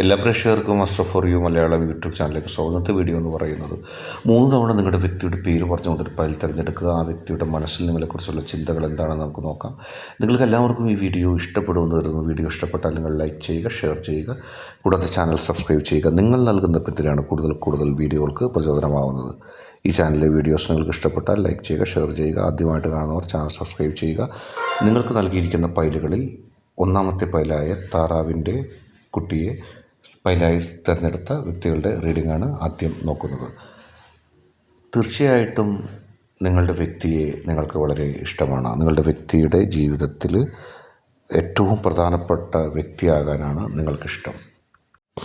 എല്ലാ പ്രേക്ഷകർക്കും master for you Malayalam YouTube ചാനലിലേക്ക് സ്വാഗതത്തെ വീഡിയോ എന്ന് പറയുന്നത് മൂന്ന് തവണ നിങ്ങളുടെ വ്യക്തിയുടെ പേര് പറഞ്ഞുകൊണ്ട് ഒരു ഫയൽ തിരഞ്ഞെടുക്കുക. ആ വ്യക്തിയുടെ മനസ്സിൽ നിങ്ങളെക്കുറിച്ചുള്ള ചിന്തകൾ എന്താണെന്ന് നമുക്ക് നോക്കാം. നിങ്ങൾക്ക് എല്ലാവർക്കും ഈ വീഡിയോ ഇഷ്ടപ്പെടുമെന്ന് കരുതുന്നു വീഡിയോ ഇഷ്ടപ്പെട്ടാൽ നിങ്ങൾ ലൈക്ക് ചെയ്യുക ഷെയർ ചെയ്യുക. കൂടാതെ ചാനൽ സബ്സ്ക്രൈബ് ചെയ്യുക. നിങ്ങൾ നൽകുന്ന പിന്തുണയാണ് കൂടുതൽ കൂടുതൽ വീഡിയോകൾക്ക് പ്രചോദനമാവുന്നത്. ഈ ചാനലിലെ വീഡിയോസ് നിങ്ങൾക്ക് ഇഷ്ടപ്പെട്ടാൽ ലൈക്ക് ചെയ്യുക ഷെയർ ചെയ്യുക. ആദ്യമായിട്ട് കാണുന്നവർ ചാനൽ സബ്സ്ക്രൈബ് ചെയ്യുക. നിങ്ങൾക്ക് നൽകിയിരിക്കുന്ന ഫയലുകളിൽ ഒന്നാമത്തെ ഫയലായ താറാവിന്റെ കുട്ടിയെ ഫയലായി തിരഞ്ഞെടുത്ത വ്യക്തികളുടെ റീഡിംഗാണ് ആദ്യം നോക്കുന്നത്. തീർച്ചയായിട്ടും നിങ്ങളുടെ വ്യക്തിയെ നിങ്ങൾക്ക് വളരെ ഇഷ്ടമാണ്. നിങ്ങളുടെ വ്യക്തിയുടെ ജീവിതത്തിൽ ഏറ്റവും പ്രധാനപ്പെട്ട വ്യക്തിയാകാനാണ് നിങ്ങൾക്കിഷ്ടം.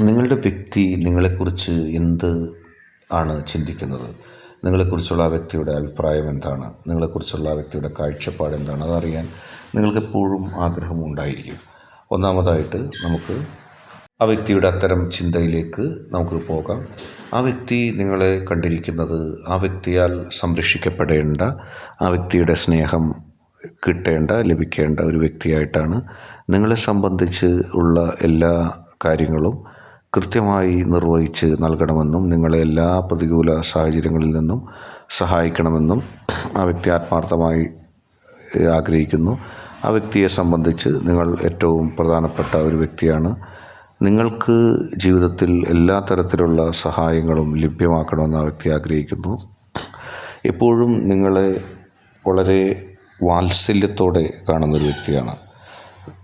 നിങ്ങളുടെ വ്യക്തി നിങ്ങളെക്കുറിച്ച് എന്ത് ആണ് ചിന്തിക്കുന്നത്? നിങ്ങളെക്കുറിച്ചുള്ള ആ വ്യക്തിയുടെ അഭിപ്രായം എന്താണ്? നിങ്ങളെക്കുറിച്ചുള്ള ആ വ്യക്തിയുടെ കാഴ്ചപ്പാട് എന്താണ്? അതറിയാൻ നിങ്ങൾക്കെപ്പോഴും ആഗ്രഹമുണ്ടായിരിക്കും. ഒന്നാമതായിട്ട് നമുക്ക് ആ വ്യക്തിയുടെ അത്തരം ചിന്തയിലേക്ക് നമുക്ക് പോകാം. ആ വ്യക്തി നിങ്ങളെ കണ്ടിരിക്കുന്നത് ആ വ്യക്തിയാൽ സംരക്ഷിക്കപ്പെടേണ്ട ആ വ്യക്തിയുടെ സ്നേഹം കിട്ടേണ്ട ലഭിക്കേണ്ട ഒരു വ്യക്തിയായിട്ടാണ് നിങ്ങളെ സംബന്ധിച്ച് ഉള്ള എല്ലാ കാര്യങ്ങളും കൃത്യമായി നിർവഹിച്ച് നൽകണമെന്നും നിങ്ങളെ എല്ലാ പ്രതികൂല സാഹചര്യങ്ങളിൽ നിന്നും സഹായിക്കണമെന്നും ആ വ്യക്തി ആത്മാർത്ഥമായി ആഗ്രഹിക്കുന്നു. ആ വ്യക്തിയെ സംബന്ധിച്ച് നിങ്ങൾ ഏറ്റവും പ്രധാനപ്പെട്ട ഒരു വ്യക്തിയാണ്. നിങ്ങൾക്ക് ജീവിതത്തിൽ എല്ലാ തരത്തിലുള്ള സഹായങ്ങളും ലഭ്യമാക്കണമെന്ന് ആ വ്യക്തി ആഗ്രഹിക്കുന്നു. എപ്പോഴും നിങ്ങളെ വളരെ വാത്സല്യത്തോടെ കാണുന്നൊരു വ്യക്തിയാണ്.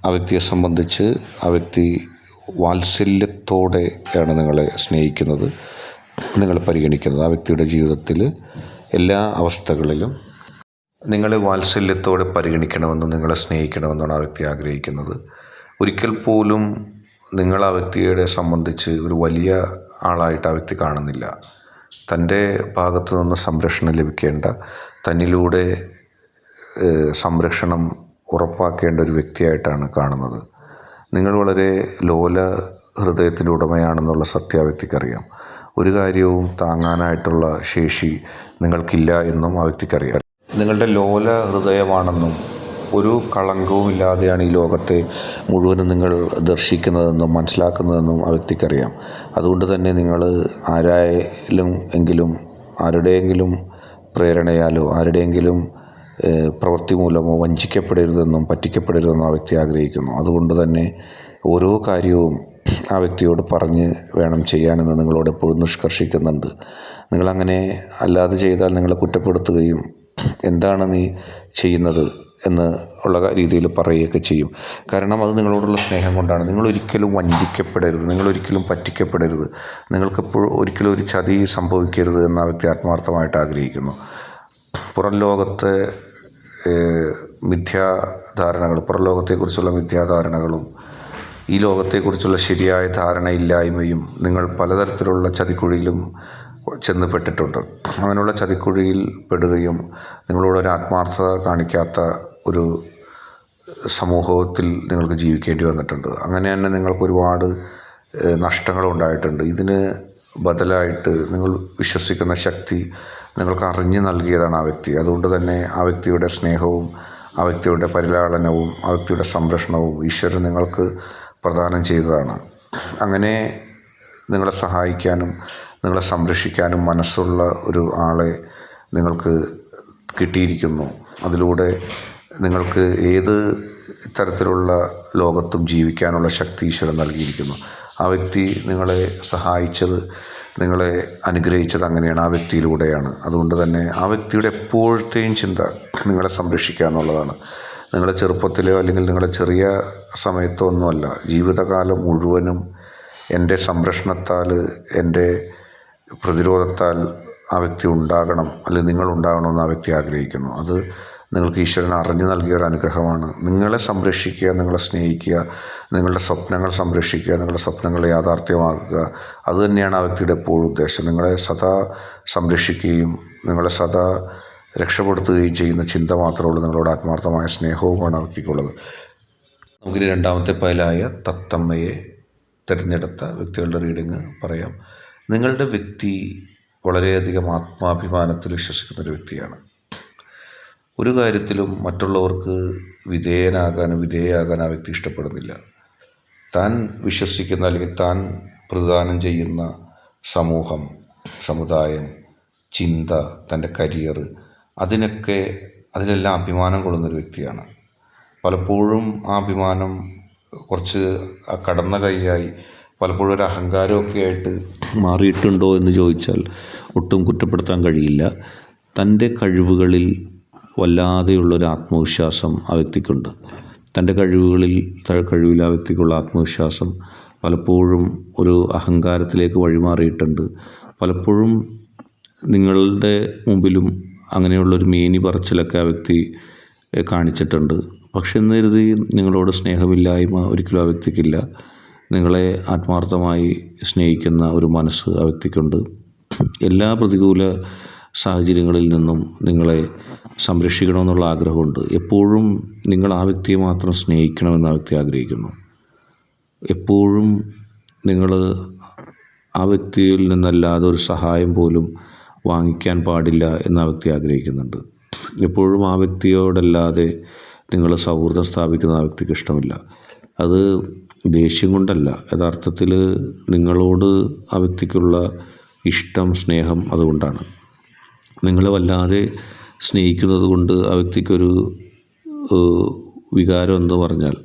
ആ വ്യക്തിയെ സംബന്ധിച്ച് ആ വ്യക്തി വാത്സല്യത്തോടെയാണ് നിങ്ങളെ സ്നേഹിക്കുന്നത് നിങ്ങൾ പരിഗണിക്കുന്നത്. ആ വ്യക്തിയുടെ ജീവിതത്തിൽ എല്ലാ അവസ്ഥകളിലും നിങ്ങളെ വാത്സല്യത്തോടെ പരിഗണിക്കണമെന്നും നിങ്ങളെ സ്നേഹിക്കണമെന്നാണ് ആ വ്യക്തി ആഗ്രഹിക്കുന്നത്. ഒരിക്കൽ പോലും നിങ്ങൾ ആ വ്യക്തിയെ സംബന്ധിച്ച് ഒരു വലിയ ആളായിട്ട് ആ വ്യക്തി കാണുന്നില്ല. തന്റെ ഭാഗത്തു നിന്ന് സംരക്ഷണം ലഭിക്കേണ്ട തന്നിലൂടെ സംരക്ഷണം ഉറപ്പാക്കേണ്ട ഒരു വ്യക്തിയായിട്ടാണ് കാണുന്നത്. നിങ്ങൾ വളരെ ലോല ഹൃദയത്തിന്റെ ഉടമയാണെന്നുള്ള സത്യ വ്യക്തിക്കറിയാം. ഒരു കാര്യവും താങ്ങാനായിട്ടുള്ള ശേഷി നിങ്ങൾക്കില്ല എന്നും ആ വ്യക്തിക്കറിയാം. നിങ്ങളുടെ ലോല ഹൃദയമാണെന്നും ഒരു കളങ്കവും ഇല്ലാതെയാണ് ഈ ലോകത്തെ മുഴുവനും നിങ്ങൾ ദർശിക്കുന്നതെന്നും മനസ്സിലാക്കുന്നതെന്നും ആ വ്യക്തിക്കറിയാം. അതുകൊണ്ട് തന്നെ നിങ്ങൾ ആരായാലും എങ്കിലും ആരുടെയെങ്കിലും പ്രേരണയാലോ ആരുടെയെങ്കിലും പ്രവൃത്തി മൂലമോ വഞ്ചിക്കപ്പെടരുതെന്നും പറ്റിക്കപ്പെടരുതെന്നും ആ വ്യക്തി ആഗ്രഹിക്കുന്നു. അതുകൊണ്ട് തന്നെ ഓരോ കാര്യവും ആ വ്യക്തിയോട് പറഞ്ഞ് വേണം ചെയ്യാനെന്ന് നിങ്ങളോട് എപ്പോഴും നിഷ്കർഷിക്കുന്നുണ്ട്. നിങ്ങളങ്ങനെ അല്ലാതെ ചെയ്താൽ നിങ്ങളെ കുറ്റപ്പെടുത്തുകയും എന്താണ് നീ ചെയ്യുന്നത്? എന്ന് ഉള്ള രീതിയിൽ പറയുകയൊക്കെ ചെയ്യും. കാരണം അത് നിങ്ങളോടുള്ള സ്നേഹം കൊണ്ടാണ്. നിങ്ങൾ ഒരിക്കലും വഞ്ചിക്കപ്പെടരുത്. നിങ്ങൾ ഒരിക്കലും പറ്റിക്കപ്പെടരുത്. നിങ്ങൾക്കെപ്പോഴും ഒരിക്കലും ഒരു ചതി സംഭവിക്കരുത് എന്ന് വ്യക്തി ആത്മാർത്ഥമായിട്ട് ആഗ്രഹിക്കുന്നു. പുറം ലോകത്തെ മിഥ്യാധാരണകൾ പുറം ലോകത്തെക്കുറിച്ചുള്ള മിഥ്യാധാരണകളും ഈ ലോകത്തെക്കുറിച്ചുള്ള ശരിയായ ധാരണയില്ലായ്മയും നിങ്ങൾ പലതരത്തിലുള്ള ചതിക്കുഴിയിലും ചെന്ന് പെട്ടിട്ടുണ്ട് അങ്ങനെയുള്ള ചതിക്കുഴിയിൽ പെടുകയും നിങ്ങളോടൊരു ആത്മാർത്ഥത കാണിക്കാത്ത ഒരു സമൂഹത്തിൽ നിങ്ങൾക്ക് ജീവിക്കേണ്ടി വന്നിട്ടുണ്ട്. അങ്ങനെ തന്നെ നിങ്ങൾക്ക് ഒരുപാട് നഷ്ടങ്ങളുണ്ടായിട്ടുണ്ട്. ഇതിന് ബദലായിട്ട് നിങ്ങൾ വിശ്വസിക്കുന്ന ശക്തി നിങ്ങൾക്ക് അറിഞ്ഞു നൽകിയതാണ് ആ വ്യക്തി. അതുകൊണ്ട് തന്നെ ആ വ്യക്തിയുടെ സ്നേഹവും ആ വ്യക്തിയുടെ പരിലാളനവും ആ വ്യക്തിയുടെ സംരക്ഷണവും ഈശ്വരൻ നിങ്ങൾക്ക് പ്രദാനം ചെയ്തതാണ്. അങ്ങനെ നിങ്ങളെ സഹായിക്കാനും നിങ്ങളെ സംരക്ഷിക്കാനും മനസ്സുള്ള ഒരു ആളെ നിങ്ങൾക്ക് കിട്ടിയിരിക്കുന്നു. അതിലൂടെ നിങ്ങൾക്ക് ഏത് തരത്തിലുള്ള ലോകത്തും ജീവിക്കാനുള്ള ശക്തി ഈശ്വരൻ നൽകിയിരിക്കുന്നു. ആ വ്യക്തി നിങ്ങളെ സഹായിച്ചത് നിങ്ങളെ അനുഗ്രഹിച്ചത് അങ്ങനെയാണ്. ആ വ്യക്തിയിലൂടെയാണ്. അതുകൊണ്ട് തന്നെ ആ വ്യക്തിയുടെ എപ്പോഴത്തെയും ചിന്ത നിങ്ങളെ സംരക്ഷിക്കുക എന്നുള്ളതാണ്. നിങ്ങളുടെ ചെറുപ്പത്തിലോ അല്ലെങ്കിൽ നിങ്ങളുടെ ചെറിയ സമയത്തോ ഒന്നുമല്ല. ജീവിതകാലം മുഴുവനും എന്റെ സംരക്ഷണത്താൽ എന്റെ പ്രതിരോധത്താൽ ആ വ്യക്തി ഉണ്ടാകണം. അല്ലെങ്കിൽ നിങ്ങൾ ഉണ്ടാകണമെന്ന് ആ വ്യക്തി ആഗ്രഹിക്കുന്നു. അത് നിങ്ങൾക്ക് ഈശ്വരൻ അറിഞ്ഞു നൽകിയ ഒരു അനുഗ്രഹമാണ്. നിങ്ങളെ സംരക്ഷിക്കുക നിങ്ങളെ സ്നേഹിക്കുക നിങ്ങളുടെ സ്വപ്നങ്ങൾ സംരക്ഷിക്കുക നിങ്ങളുടെ സ്വപ്നങ്ങൾ യാഥാർത്ഥ്യമാക്കുക. അതുതന്നെയാണ് ആ വ്യക്തിയുടെ എപ്പോഴും ഉദ്ദേശം. നിങ്ങളെ സദാ സംരക്ഷിക്കുകയും നിങ്ങളെ സദാ രക്ഷപ്പെടുത്തുകയും ചെയ്യുന്ന ചിന്ത മാത്രമേ ഉള്ളൂ. നിങ്ങളോട് ആത്മാർത്ഥമായ സ്നേഹവുമാണ് ആ വ്യക്തിക്കുള്ളത്. നമുക്കിനി രണ്ടാമത്തെ പയലായ തത്തമ്മയെ തിരഞ്ഞെടുത്ത വ്യക്തികളുടെ റീഡിങ് പറയാം. നിങ്ങളുടെ വ്യക്തി വളരെയധികം ആത്മാഭിമാനത്തിൽ വിശ്വസിക്കുന്ന ഒരു വ്യക്തിയാണ്. ഒരു കാര്യത്തിലും മറ്റുള്ളവർക്ക് വിധേയനാകാനും വിധേയയാകാൻ ആ വ്യക്തി ഇഷ്ടപ്പെടുന്നില്ല. താൻ വിശ്വസിക്കുന്ന അല്ലെങ്കിൽ താൻ പ്രദാനം ചെയ്യുന്ന സമൂഹം സമുദായം ചിന്ത തന്റെ കരിയർ അതിനൊക്കെ അതിലെല്ലാം അഭിമാനം കൊള്ളുന്നൊരു വ്യക്തിയാണ്. പലപ്പോഴും ആ അഭിമാനം കുറച്ച് കടന്ന കൈയായി പലപ്പോഴും ഒരു അഹങ്കാരമൊക്കെ ആയിട്ട് മാറിയിട്ടുണ്ടോ എന്ന് ചോദിച്ചാൽ ഒട്ടും കുറ്റപ്പെടുത്താൻ കഴിയില്ല. തന്റെ കഴിവുകളിൽ വല്ലാതെയുള്ളൊരു ആത്മവിശ്വാസം ആ വ്യക്തിക്കുണ്ട്. തന്റെ കഴിവുകളിൽ കഴിവിൽ ആ വ്യക്തിക്കുള്ള ആത്മവിശ്വാസം പലപ്പോഴും ഒരു അഹങ്കാരത്തിലേക്ക് വഴിമാറിയിട്ടുണ്ട്. പലപ്പോഴും നിങ്ങളുടെ മുമ്പിലും അങ്ങനെയുള്ളൊരു മേനി പറച്ചിലൊക്കെ ആ വ്യക്തി കാണിച്ചിട്ടുണ്ട്. പക്ഷെ എന്ന് കരുതി നിങ്ങളോട് സ്നേഹമില്ലായ്മ ഒരിക്കലും ആ വ്യക്തിക്കില്ല. നിങ്ങളെ ആത്മാർത്ഥമായി സ്നേഹിക്കുന്ന ഒരു മനസ്സ് ആ വ്യക്തിക്കുണ്ട്. എല്ലാ പ്രതികൂല സാഹചര്യങ്ങളിൽ നിന്നും നിങ്ങളെ സംരക്ഷിക്കണമെന്നുള്ള ആഗ്രഹമുണ്ട്. എപ്പോഴും നിങ്ങൾ ആ വ്യക്തിയെ മാത്രം സ്നേഹിക്കണമെന്ന് ആ വ്യക്തി ആഗ്രഹിക്കുന്നു. എപ്പോഴും നിങ്ങൾ ആ വ്യക്തിയിൽ നിന്നല്ലാതെ ഒരു സഹായം പോലും വാങ്ങിക്കാൻ പാടില്ല എന്ന് ആ വ്യക്തി ആഗ്രഹിക്കുന്നുണ്ട്. എപ്പോഴും ആ വ്യക്തിയോടല്ലാതെ നിങ്ങൾ സൗഹൃദം സ്ഥാപിക്കുന്ന ആ വ്യക്തിക്ക് ഇഷ്ടമില്ല. അത് ദേഷ്യം കൊണ്ടല്ല. യഥാർത്ഥത്തിൽ നിങ്ങളോട് ആ വ്യക്തിക്കുള്ള ഇഷ്ടം സ്നേഹം അതുകൊണ്ടാണ്. നിങ്ങളെ വല്ലാതെ സ്നേഹിക്കുന്നത് കൊണ്ട് ആ വ്യക്തിക്കൊരു വികാരം എന്ന് പറഞ്ഞാൽ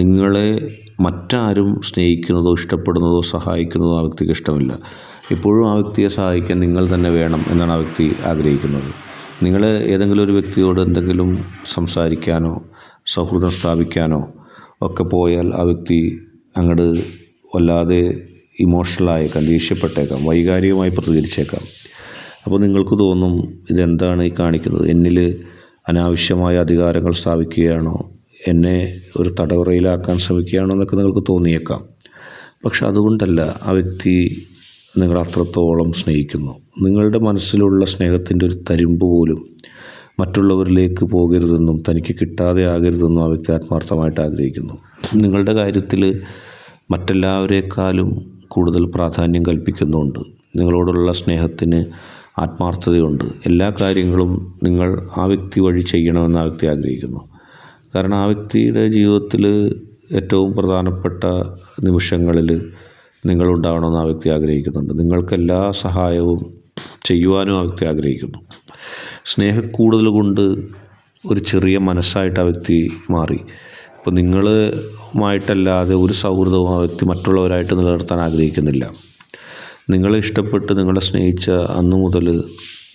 നിങ്ങളെ മറ്റാരും സ്നേഹിക്കുന്നതോ ഇഷ്ടപ്പെടുന്നതോ സഹായിക്കുന്നതോ ആ വ്യക്തിക്ക് ഇഷ്ടമില്ല. എപ്പോഴും ആ വ്യക്തിയെ സഹായിക്കാൻ നിങ്ങൾ തന്നെ വേണം എന്നാണ് ആ വ്യക്തി ആഗ്രഹിക്കുന്നത്. നിങ്ങൾ ഏതെങ്കിലും ഒരു വ്യക്തിയോട് എന്തെങ്കിലും സംസാരിക്കാനോ സൗഹൃദം സ്ഥാപിക്കാനോ ഒക്കെ പോയാൽ ആ വ്യക്തി അങ്ങോട്ട് വല്ലാതെ ഇമോഷണലായേക്കാം ദേഷ്യപ്പെട്ടേക്കാം വൈകാരികമായി പ്രതികരിച്ചേക്കാം. അപ്പോൾ നിങ്ങൾക്ക് തോന്നും ഇതെന്താണ് ഈ കാണിക്കുന്നത്? എന്നിൽ അനാവശ്യമായ അധികാരങ്ങൾ സ്ഥാപിക്കുകയാണോ? എന്നെ ഒരു തടവറയിലാക്കാൻ ശ്രമിക്കുകയാണോ എന്നൊക്കെ നിങ്ങൾക്ക് തോന്നിയേക്കാം. പക്ഷെ അതുകൊണ്ടല്ല ആ വ്യക്തി നിങ്ങൾ അത്രത്തോളം സ്നേഹിക്കുന്നു. നിങ്ങളുടെ മനസ്സിലുള്ള സ്നേഹത്തിന്റെ ഒരു തരിമ്പ് പോലും മറ്റുള്ളവരിലേക്ക് പോകരുതെന്നും തനിക്ക് കിട്ടാതെ ആകരുതെന്നും ആ വ്യക്തി ആത്മാർത്ഥമായിട്ട് ആഗ്രഹിക്കുന്നു. നിങ്ങളുടെ കാര്യത്തിൽ മറ്റെല്ലാവരേക്കാളും കൂടുതൽ പ്രാധാന്യം കൽപ്പിക്കുന്നുണ്ട്. നിങ്ങളോടുള്ള സ്നേഹത്തിന് ആത്മാർത്ഥതയുണ്ട്. എല്ലാ കാര്യങ്ങളും നിങ്ങൾ ആ വ്യക്തി വഴി ചെയ്യണമെന്ന് ആ വ്യക്തി ആഗ്രഹിക്കുന്നു. കാരണം ആ വ്യക്തിയുടെ ജീവിതത്തിൽ ഏറ്റവും പ്രധാനപ്പെട്ട നിമിഷങ്ങളിൽ നിങ്ങളുണ്ടാവണമെന്ന് ആ വ്യക്തി ആഗ്രഹിക്കുന്നുണ്ട്. നിങ്ങൾക്ക് എല്ലാ സഹായവും ചെയ്യുവാനും ആ വ്യക്തി ആഗ്രഹിക്കുന്നു. സ്നേഹക്കൂടുതൽ കൊണ്ട് ഒരു ചെറിയ മനസ്സായിട്ട് ആ വ്യക്തി മാറി. ഇപ്പോൾ നിങ്ങളുമായിട്ടല്ലാതെ ഒരു സൗഹൃദവും ആ വ്യക്തി മറ്റുള്ളവരായിട്ട് നിലനിർത്താൻ ആഗ്രഹിക്കുന്നില്ല. നിങ്ങളെ ഇഷ്ടപ്പെട്ട് നിങ്ങളെ സ്നേഹിച്ച അന്നു മുതൽ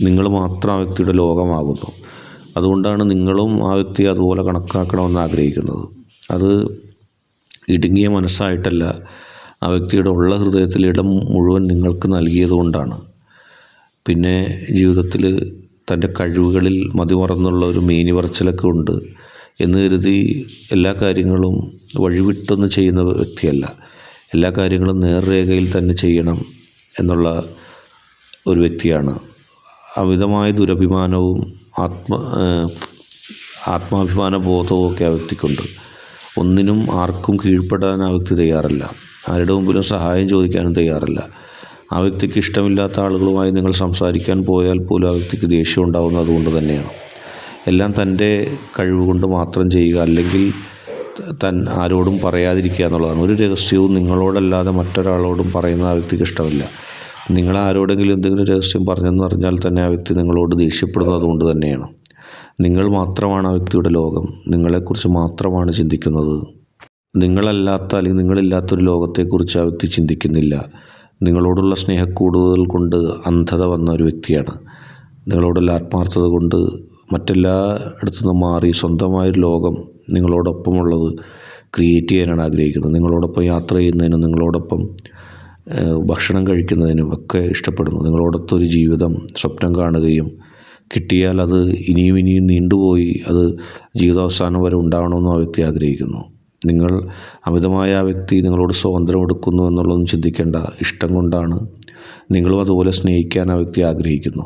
നിങ്ങൾ മാത്രം ആ വ്യക്തിയുടെ ലോകമാകുന്നു. അതുകൊണ്ടാണ് നിങ്ങളും ആ വ്യക്തിയെ അതുപോലെ കണക്കാക്കണമെന്ന് ആഗ്രഹിക്കുന്നത്. അത് ഇടുങ്ങിയ മനസ്സായിട്ടല്ല ആ വ്യക്തിയുടെ ഉള്ള ഹൃദയത്തിൽ ഇടം മുഴുവൻ നിങ്ങൾക്ക് നൽകിയതുകൊണ്ടാണ് പിന്നെ ജീവിതത്തിൽ തന്റെ കഴിവുകളിൽ മതിമറന്നുള്ള ഒരു മേനി പറച്ചിലൊക്കെ ഉണ്ട് എന്ന് കരുതി എല്ലാ കാര്യങ്ങളും വഴിവിട്ടൊന്നും ചെയ്യുന്ന വ്യക്തിയല്ല. എല്ലാ കാര്യങ്ങളും നേർരേഖയിൽ തന്നെ ചെയ്യണം. എന്നുള്ള ഒരു വ്യക്തിയാണ്. അമിതമായ ദുരഭിമാനവും ആത്മ ആത്മാഭിമാന ബോധവും ഒക്കെ ആ വ്യക്തിക്കുണ്ട്. ഒന്നിനും ആർക്കും കീഴ്പ്പെടാൻ ആ വ്യക്തി തയ്യാറല്ല. ആരുടെ മുമ്പിലും സഹായം ചോദിക്കാനും തയ്യാറല്ല. ആ വ്യക്തിക്ക് ഇഷ്ടമില്ലാത്ത ആളുകളുമായി നിങ്ങൾ സംസാരിക്കാൻ പോയാൽ പോലും ആ വ്യക്തിക്ക് ദേഷ്യം ഉണ്ടാകുന്നത് അതുകൊണ്ട് തന്നെയാണ്. എല്ലാം തന്റെ കഴിവ് കൊണ്ട് മാത്രം ചെയ്യുക അല്ലെങ്കിൽ തൻ ആരോടും പറയാതിരിക്കുക എന്നുള്ളതാണ്. ഒരു രഹസ്യവും നിങ്ങളോടല്ലാതെ മറ്റൊരാളോടും പറയുന്ന ആ വ്യക്തിക്ക് ഇഷ്ടമില്ല. നിങ്ങൾ ആരോടെങ്കിലും എന്തെങ്കിലും രഹസ്യം പറഞ്ഞെന്ന് പറഞ്ഞാൽ തന്നെ ആ വ്യക്തി നിങ്ങളോട് ദേഷ്യപ്പെടുന്നത് അതുകൊണ്ട് തന്നെയാണ്. നിങ്ങൾ മാത്രമാണ് ആ വ്യക്തിയുടെ ലോകം. നിങ്ങളെക്കുറിച്ച് മാത്രമാണ് ചിന്തിക്കുന്നത്. നിങ്ങളല്ലാത്ത അല്ലെങ്കിൽ നിങ്ങളില്ലാത്തൊരു ലോകത്തെക്കുറിച്ച് ആ വ്യക്തി ചിന്തിക്കുന്നില്ല. നിങ്ങളോടുള്ള സ്നേഹക്കൂടുതൽ കൊണ്ട് അന്ധത വന്ന ഒരു വ്യക്തിയാണ്. നിങ്ങളോടുള്ള ആത്മാർത്ഥത കൊണ്ട് മറ്റെല്ലാ ഇടത്തു നിന്നും മാറി സ്വന്തമായൊരു ലോകം നിങ്ങളോടൊപ്പമുള്ളത് ക്രിയേറ്റ് ചെയ്യാനാണ് ആഗ്രഹിക്കുന്നത്. നിങ്ങളോടൊപ്പം യാത്ര ചെയ്യുന്നതിനും നിങ്ങളോടൊപ്പം ഭക്ഷണം കഴിക്കുന്നതിനും ഒക്കെ ഇഷ്ടപ്പെടുന്നു. നിങ്ങളോടൊത്തൊരു ജീവിതം സ്വപ്നം കാണുകയും കിട്ടിയാൽ അത് ഇനിയും ഇനിയും നീണ്ടുപോയി അത് ജീവിതാവസാനം വരെ ഉണ്ടാവണമെന്നും ആ വ്യക്തി ആഗ്രഹിക്കുന്നു. നിങ്ങൾ അമിതമായ ആ വ്യക്തി നിങ്ങളോട് സ്വാതന്ത്ര്യം എടുക്കുന്നു എന്നുള്ളതൊന്നും ചിന്തിക്കേണ്ട. ഇഷ്ടം കൊണ്ടാണ് നിങ്ങളും അതുപോലെ സ്നേഹിക്കാൻ ആ വ്യക്തി ആഗ്രഹിക്കുന്നു.